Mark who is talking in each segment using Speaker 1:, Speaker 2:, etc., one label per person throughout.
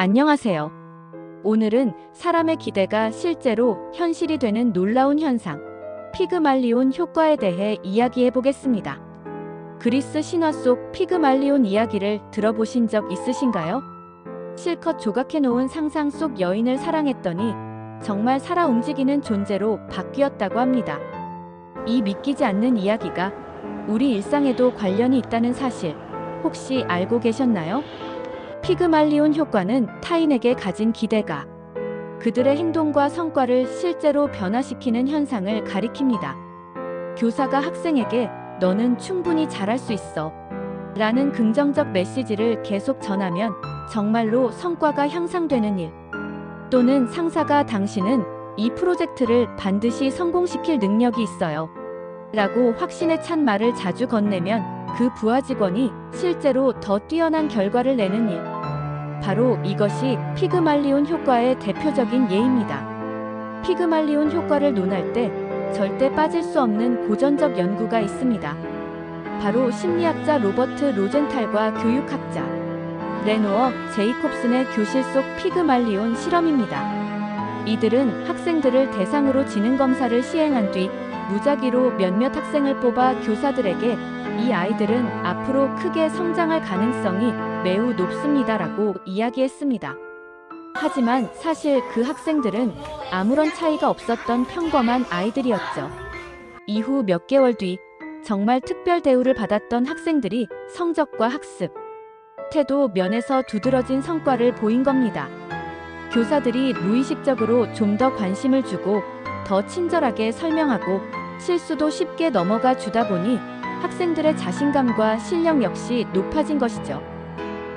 Speaker 1: 안녕하세요. 오늘은 사람의 기대가 실제로 현실이 되는 놀라운 현상, 피그말리온 효과에 대해 이야기해 보겠습니다. 그리스 신화 속 피그말리온 이야기를 들어보신 적 있으신가요? 실컷 조각해 놓은 상상 속 여인을 사랑했더니 정말 살아 움직이는 존재로 바뀌었다고 합니다. 이 믿기지 않는 이야기가 우리 일상에도 관련이 있다는 사실 혹시 알고 계셨나요? 피그말리온 효과는 타인에게 가진 기대가 그들의 행동과 성과를 실제로 변화시키는 현상을 가리킵니다. 교사가 학생에게 너는 충분히 잘할 수 있어 라는 긍정적 메시지를 계속 전하면 정말로 성과가 향상되는 일 또는 상사가 당신은 이 프로젝트를 반드시 성공시킬 능력이 있어요 라고 확신에 찬 말을 자주 건네면 그 부하 직원이 실제로 더 뛰어난 결과를 내는 일. 바로 이것이 피그말리온 효과의 대표적인 예입니다. 피그말리온 효과를 논할 때 절대 빠질 수 없는 고전적 연구가 있습니다. 바로 심리학자 로버트 로젠탈과 교육학자 레노어 제이콥슨의 교실 속 피그말리온 실험입니다. 이들은 학생들을 대상으로 지능 검사를 시행한 뒤 무작위로 몇몇 학생을 뽑아 교사들에게 이 아이들은 앞으로 크게 성장할 가능성이 매우 높습니다라고 이야기했습니다. 하지만 사실 그 학생들은 아무런 차이가 없었던 평범한 아이들이었죠. 이후 몇 개월 뒤 정말 특별 대우를 받았던 학생들이 성적과 학습, 태도 면에서 두드러진 성과를 보인 겁니다. 교사들이 무의식적으로 좀 더 관심을 주고 더 친절하게 설명하고 실수도 쉽게 넘어가 주다 보니 학생들의 자신감과 실력 역시 높아진 것이죠.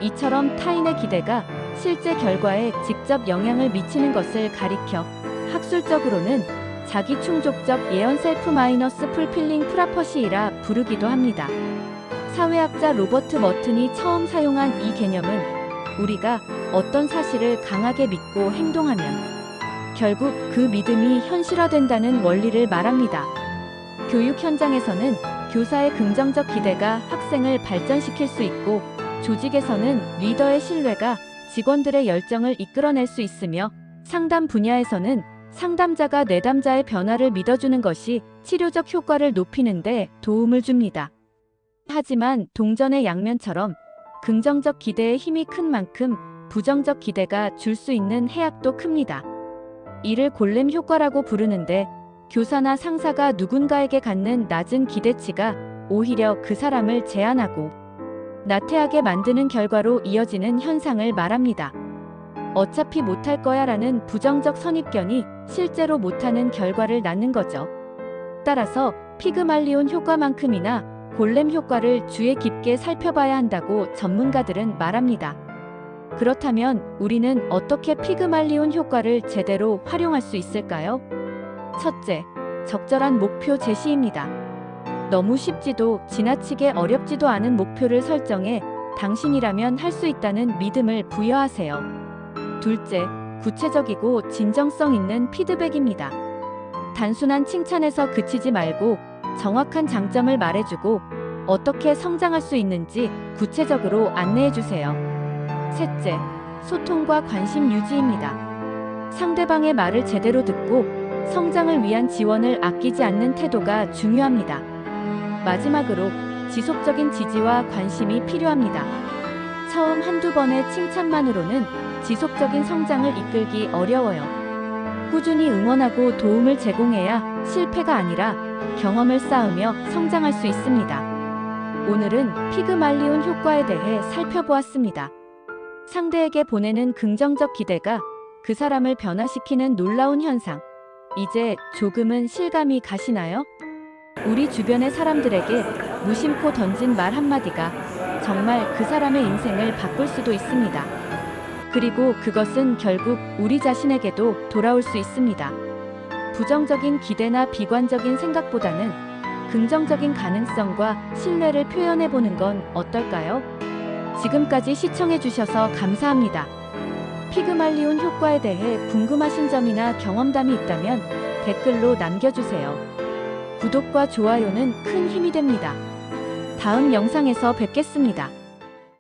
Speaker 1: 이처럼 타인의 기대가 실제 결과에 직접 영향을 미치는 것을 가리켜 학술적으로는 자기 충족적 예언 셀프 마이너스 풀필링 프라퍼시이라 부르기도 합니다. 사회학자 로버트 머튼이 처음 사용한 이 개념은 우리가 어떤 사실을 강하게 믿고 행동하면 결국 그 믿음이 현실화된다는 원리를 말합니다. 교육 현장에서는 교사의 긍정적 기대가 학생을 발전시킬 수 있고 조직에서는 리더의 신뢰가 직원들의 열정을 이끌어낼 수 있으며 상담 분야에서는 상담자가 내담자의 변화를 믿어주는 것이 치료적 효과를 높이는데 도움을 줍니다. 하지만 동전의 양면처럼 긍정적 기대의 힘이 큰 만큼 부정적 기대가 줄 수 있는 해악도 큽니다. 이를 골렘 효과라고 부르는데 교사나 상사가 누군가에게 갖는 낮은 기대치가 오히려 그 사람을 제한하고 나태하게 만드는 결과로 이어지는 현상을 말합니다. 어차피 못할 거야 라는 부정적 선입견이 실제로 못하는 결과를 낳는 거죠. 따라서 피그말리온 효과만큼이나 골렘 효과를 주의 깊게 살펴봐야 한다고 전문가들은 말합니다. 그렇다면 우리는 어떻게 피그말리온 효과를 제대로 활용할 수 있을까요? 첫째, 적절한 목표 제시입니다. 너무 쉽지도 지나치게 어렵지도 않은 목표를 설정해 당신이라면 할 수 있다는 믿음을 부여하세요. 둘째, 구체적이고 진정성 있는 피드백입니다. 단순한 칭찬에서 그치지 말고 정확한 장점을 말해주고 어떻게 성장할 수 있는지 구체적으로 안내해주세요. 셋째, 소통과 관심 유지입니다. 상대방의 말을 제대로 듣고 성장을 위한 지원을 아끼지 않는 태도가 중요합니다. 마지막으로 지속적인 지지와 관심이 필요합니다. 처음 한두 번의 칭찬만으로는 지속적인 성장을 이끌기 어려워요. 꾸준히 응원하고 도움을 제공해야 실패가 아니라 경험을 쌓으며 성장할 수 있습니다. 오늘은 피그말리온 효과에 대해 살펴보았습니다. 상대에게 보내는 긍정적 기대가 그 사람을 변화시키는 놀라운 현상. 이제 조금은 실감이 가시나요? 우리 주변의 사람들에게 무심코 던진 말 한마디가 정말 그 사람의 인생을 바꿀 수도 있습니다. 그리고 그것은 결국 우리 자신에게도 돌아올 수 있습니다. 부정적인 기대나 비관적인 생각보다는 긍정적인 가능성과 신뢰를 표현해 보는 건 어떨까요? 지금까지 시청해 주셔서 감사합니다. 피그말리온 효과에 대해 궁금하신 점이나 경험담이 있다면 댓글로 남겨주세요. 구독과 좋아요는 큰 힘이 됩니다. 다음 영상에서 뵙겠습니다.